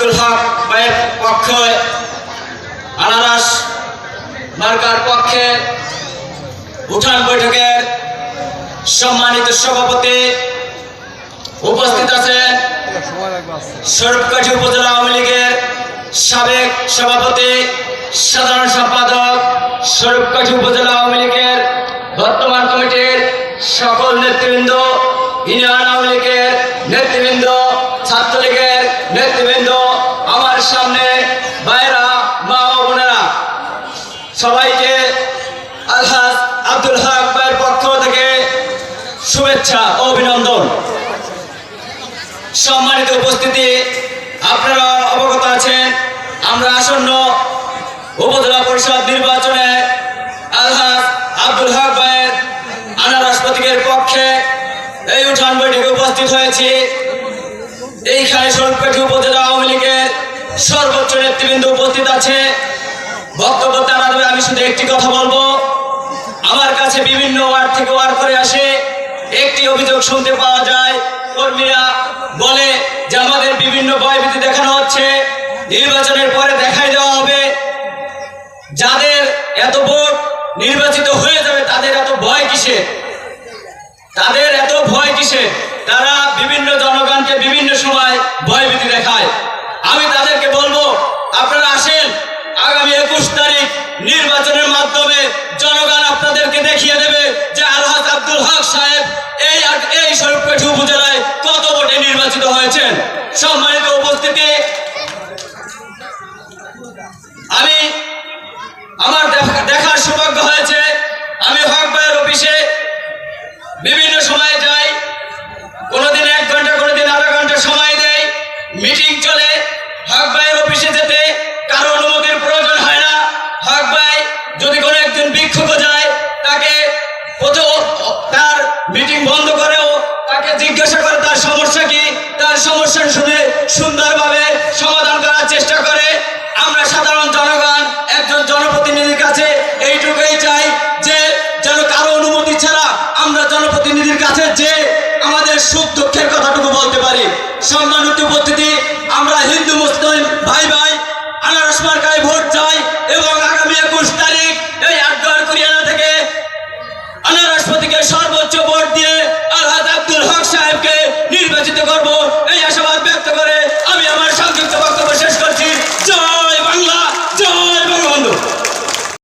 আব্দুল হক ভাইয়ের পক্ষে আনারস মার্কার পক্ষে উঠান বৈঠকের সম্মানিত সভাপতি উপস্থিত আছেন স্বরূপকাঠি উপজেলা আওয়ামী লীগের সাবেক সভাপতি, সাধারণ সম্পাদক স্বরূপকাঠি উপজেলা আওয়ামী লীগের বর্তমান কমিটির সকল নেতৃবৃন্দ, ইউনিয়ন আওয়ামী লীগের নেতৃবৃন্দ, ছাত্রলীগের নেতৃবৃন্দ আমার সামনে বাইরা মা ও বোনেরা, সবাইকে আলহাজ আব্দুল হক ভাইয়ের পক্ষ থেকে শুভেচ্ছা অভিনন্দন। সম্মানিত উপস্থিতি, আপনারা অবগত আছেন, আমরা আসন্ন উপজেলা পরিষদ নির্বাচনে আলহাজ আব্দুল হক ভাইয়ের আনারস প্রতীকের পক্ষে এই উঠান বৈঠকে উপস্থিত হয়েছি। এইখানে সরকারি সর্বোচ্চ নেতৃবৃন্দ উপস্থিত আছে। বক্তব্য তারা দেবে, আমি শুধু একটি কথা বলব। আমার কাছে বিভিন্ন ওয়ার্ড থেকে ওয়ার্ড করে আসে। একটি অভিযোগ শুনতে পাওয়া যায়, কর্মীরা বলে যে আমাদের বিভিন্ন ভয়ভীতি দেখানো হচ্ছে, নির্বাচনের পরে দেখাই দেওয়া হবে। যাদের এত ভোট নির্বাচিত হয়ে যাবে, তাদের এত ভয় কিসে তাদের এত ভয় কিসে তারা বিভিন্ন জনগণকে বিভিন্ন সময় ভয়ভীতি দেখায়। নির্বাচনের মাধ্যমে জনগণ আপনাদেরকে দেখিয়ে দেবে যে আলহাজ আব্দুল হক সাহেব এই এই স্বরূপকাঠি উপজেলায় কত ভোটে নির্বাচিত হয়েছেন। সম্মানিত প্রথম তার মিটিং বন্ধ করেও তাকে জিজ্ঞাসা করে, তার সমস্যা কি? তার সমস্যা শুনে সুন্দরভাবে সমাধান করার চেষ্টা করে। আমরা সাধারণ জনগণ, একজন জনপ্রতিনিধির কাছে এইটুকুই চাই যে, যেন কারও অনুমতি ছাড়া আমরা জনপ্রতিনিধির কাছে যে আমাদের সুখ দুঃখের কথাটুকু বলতে পারি। সম্মানিত উপস্থিতি, আমরা হিন্দু, মুসলিম ভাই ভাই আনারস মার্কায় ভোট চাই এবং